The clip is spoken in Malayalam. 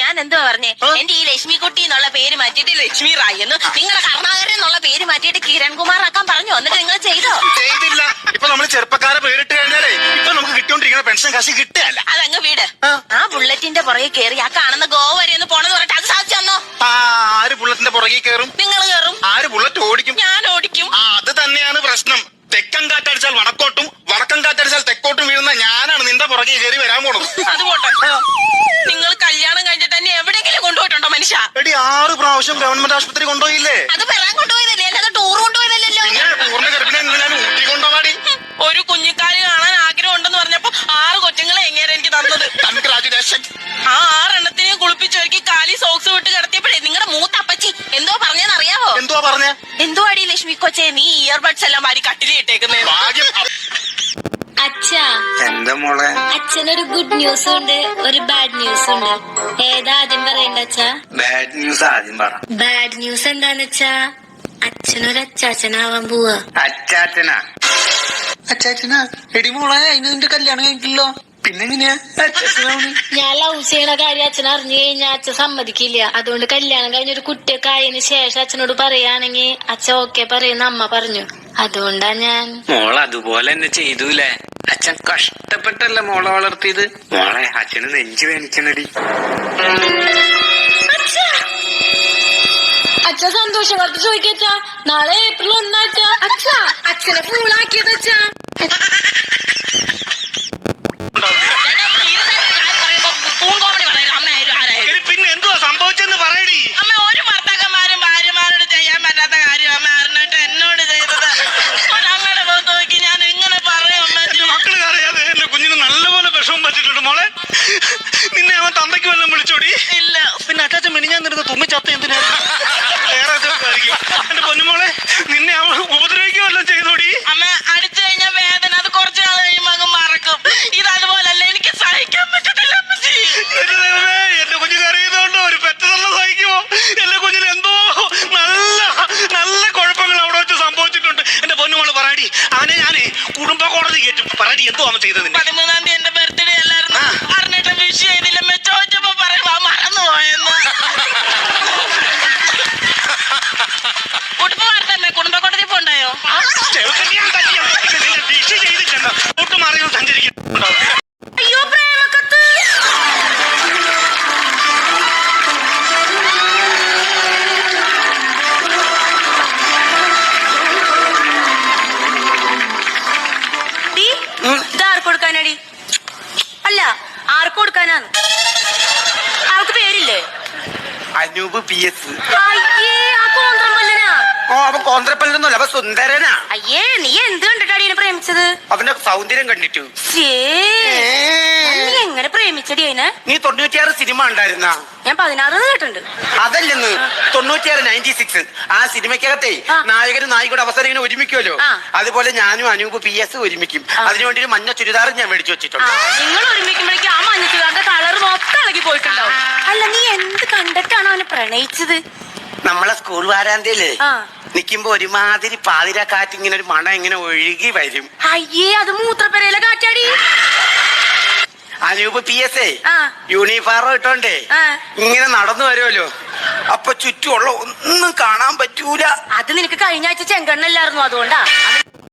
ഞാൻ എന്തുവാ പറഞ്ഞേ എന്റെ ഈ ലക്ഷ്മി കുട്ടി എന്നുള്ള പേര് മാറ്റിയിട്ട് ലക്ഷ്മി റായി എന്ന് നിങ്ങളെ കർണാകരൻ എന്നുള്ള പേര് മാറ്റിയിട്ട് കിരൺകുമാർ ആക്കാൻ പറഞ്ഞു. എന്നിട്ട് നിങ്ങൾ ചെയ്തോ? ചെയ്തില്ല. ഇപ്പൊ നമ്മൾ ചെറുപ്പക്കാരെ പേരിട്ട് കഴിഞ്ഞാലേ ഇപ്പൊ നമുക്ക് കിട്ടിക്കൊണ്ടിരിക്കുന്ന പെൻഷൻ കാശ് കിട്ടുകയല്ല. അതങ്ങ് വീട്. ആ. ബുള്ളറ്റിന്റെ പുറകെ കയറി ആ കാണുന്ന ഗോവ വരെ ഒന്ന് പോണെന്ന് പറഞ്ഞിട്ട് അത് സാധിച്ചു തന്നോ? ആര് ബുള്ളറ്റിന്റെ പുറകെ കയറും നിങ്ങൾ കയറും ആര് ബുള്ളറ്റ് ഓടിക്കും? ഞാൻ ആറ് പ്രാവശ്യം ഗവൺമെന്റ് ആശുപത്രി കൊണ്ടുപോയില്ലേ? അത് പെറാൻ കൊണ്ടുപോയതല്ലേ? അല്ലാതെ ടൂർ കൊണ്ടുപോയതല്ലോ പിന്നെ പൂർണ ഗർഭിണി നിന്ന് ഊട്ടി കൊണ്ടുപോവാടി? ഒരു കുഞ്ഞിക്കാൽ കാണാൻ ആഗ്രഹം ഉണ്ടെന്ന് പറഞ്ഞപ്പോ ആറ് കൊച്ചുങ്ങളെ എങ്ങനെ എനിക്ക് തന്നത്? കൺഗ്രാറ്റുലേഷൻ ആ ആറെണ്ണത്തിനെയും കുളിപ്പിച്ചൊരുക്കി കാലി സോക്സ് വിട്ട് കിടത്തിയപ്പോഴേ നിങ്ങളുടെ മൂത്ത അപ്പച്ചി എന്തോ പറഞ്ഞെന്ന് അറിയാവോ? എന്തുവാ പറഞ്ഞ? എന്തോ അടി ലക്ഷ്മി കൊച്ചേ നീ ഇയർബഡ്സ് എല്ലാം മാറി കട്ടിലിട്ടേക്കുന്നേ ഭാഗ്യം. അച്ഛാ. എന്റെ മോളെ? അച്ഛനൊരു ഗുഡ് ന്യൂസ് ഉണ്ട് ഒരു ബാഡ് ന്യൂസ് ഉണ്ട്. ഏതാ ആദ്യം പറയണ്ട അച്ഛാ? ബാഡ് ന്യൂസ് ആദ്യം പറ. ബാഡ് ന്യൂസ് എന്താന്ന് വെച്ചാ അച്ഛനൊരു അച്ചാച്ചനാവാൻ പോവാ. അച്ചാച്ചനാ. അച്ചാച്ചനാ? എടി മോളെ അതിന് നിന്റെ കല്യാണം കഴിഞ്ഞിട്ടില്ലോ. പിന്നെങ്ങനെയാ ഞാൻ ലവ് ചെയ്യണ കാര്യം അച്ഛൻ അറിഞ്ഞു കഴിഞ്ഞാൽ അച്ഛൻ സമ്മതിക്കില്ല. അതുകൊണ്ട് കല്യാണം കഴിഞ്ഞ ഒരു കുട്ടിയൊക്കെ ആയതിന് ശേഷം അച്ഛനോട് പറയുകയാണെങ്കിൽ അച്ഛൻ ഓക്കെ പറയുന്ന അമ്മ പറഞ്ഞു. അതുകൊണ്ടാ ഞാൻ. മോൾ അതുപോലെ തന്നെ ചെയ്തൂലേ? അച്ഛൻ കഷ്ടപ്പെട്ടല്ല മോളെ വളർത്തിയത്? മോളെ അച്ഛന് നെഞ്ചു വേനിക്കണടി. അച്ഛ. സന്തോഷ വാർത്ത ചോദിക്കച്ചാ നാളെ ഏപ്രിൽ ഒന്നാച്ചാ. അച്ഛാ അച്ഛനെ ഫൂളാക്കിയത് അച്ഛാ. പിന്നെ എന്തുവാ സംഭവിച്ചെന്ന് പറയടി. അമ്മ ഒരു ഭർത്താക്കന്മാരും ഭാര്യമാരോട് ചെയ്യാൻ പറ്റാത്ത കാര്യം. അമ്മ അറിഞ്ഞിട്ട് എന്നോട് ചെയ്തത് ഒരമ്മയുടെ മുഖത്ത് നോക്കി ഞാൻ എങ്ങനെ പറയും അമ്മ എന്റെ മക്കൾ അറിയാതെ എന്റെ കുഞ്ഞിന് നല്ലപോലെ വിഷമം പറ്റിയിട്ടുണ്ട് മോളെ. നിന്നെ അവൻ തന്തയ്ക്ക് വല്ലതും വിളിച്ചോടി? ഇല്ല പിന്നെ അച്ചാച്ചൻ മിനിഞ്ഞാൻ നിരുന്ന തുമ്മിച്ചത്ത എന്തിനാ വേറെ എന്തെങ്കിലും ആയിരിക്കും. എന്റെ പൊന്നുമോളെ നിന്നെ അവൻ ഉപദ്രവിക്കുക വല്ലതും ചെയ്തോടി അമ്മ അടിച്ചു കഴിഞ്ഞാൽ വേദന അത് കുറച്ചു നാൾ കഴിയുമ്പോ അങ്ങ് മറക്കും. ഇത് അതുപോലല്ല എനിക്ക് സഹിക്കാൻ പറ്റത്തില്ല എന്റെ കുഞ്ഞു എന്റെ ഒരു പെറ്റതല്ല സഹിക്കുമോ എന്റെ കുഞ്ഞിന് എന്തോ നല്ല നല്ല കുഴപ്പങ്ങൾ അവിടെ വെച്ച് സംഭവിച്ചിട്ടുണ്ട്. എന്റെ പൊന്നുമോൾ പറയടി. അവനെ ഞാനേ കുടുംബ കോടതി കേട്ടു പറയടി എന്തോ അവൻ ചെയ്തതിന്. പതിമൂന്നാം തീയതി എന്റെ ഒട്ടുമാറിയോ സഞ്ചരിക്കുന്നുണ്ടോ? അയ്യോ പ്രേമക്കത്ത്. കൊടുക്കാനടി അല്ല ആർക്ക് കൊടുക്കാനാണ് ആൾക്ക് പേരില്ലേ? Anoop P S. അയ്യേ ആ ഓ അവൻ കോന്ത്രപ്പല്ലൊന്നുമല്ല അവൻ സുന്ദരനാ. അയ്യേ നീ എന്ത് കണ്ടിട്ടാടി എന്നെ പ്രേമിച്ചത്? അവന്റെ സൗന്ദര്യം കണ്ടിട്ടു. ശ്ശേ, നീ എങ്ങനെ പ്രേമിച്ചടി അതിനെ നീ തൊണ്ണൂറ്റിയാറ് സിനിമ ഉണ്ടായിരുന്ന ഞാൻ പതിനാറ് കേട്ടിട്ടുണ്ട്. അതല്ലെന്ന് തൊണ്ണൂറ്റിയാറ് നയന്റി സിക്സ്. ആ സിനിമയ്ക്കകത്തെ ആ. നായകനും നായികയുടെ അവസരം ഇങ്ങനെ ഒരുമിക്കുമല്ലോ ആ. അതുപോലെ ഞാനും അനൂപ് പി എസ് ഒരുമിക്കും. അതിനുവേണ്ടി ഒരു മഞ്ഞ ചുരിദാർ ഞാൻ മേടിച്ചു ആ, വെച്ചിട്ടുണ്ട്. നിങ്ങൾ ഒരുമിക്കുമ്പോഴേക്കും ആ മഞ്ഞച്ചുകാരുടെ കളർ മൊത്തം ഇളകി പോയിട്ടുണ്ടാവും. അല്ല നീ എന്ത് കണ്ടിട്ടാണ് അവനെ പ്രണയിച്ചത്? നമ്മളെ സ്കൂൾ വാരാന്തയിൽ ആ. നിക്കുമ്പോ ഒരുമാതിരി പാതിര കാറ്റ് ഇങ്ങനെ ഒരു മണം ഇങ്ങനെ ഒഴുകി വരും. അയ്യേ അത് മൂത്രപ്പെരയിലെ കാറ്റാടി. Anoop P S A uniform ഇട്ടോണ്ടേ ഇങ്ങനെ നടന്നു വരുമല്ലോ അപ്പൊ ചുറ്റുമുള്ള ഒന്നും കാണാൻ പറ്റൂല. അത് നിനക്ക് കഴിഞ്ഞ ആഴ്ച ചെങ്കണ്ണല്ലായിരുന്നു അതുകൊണ്ടാ. അത്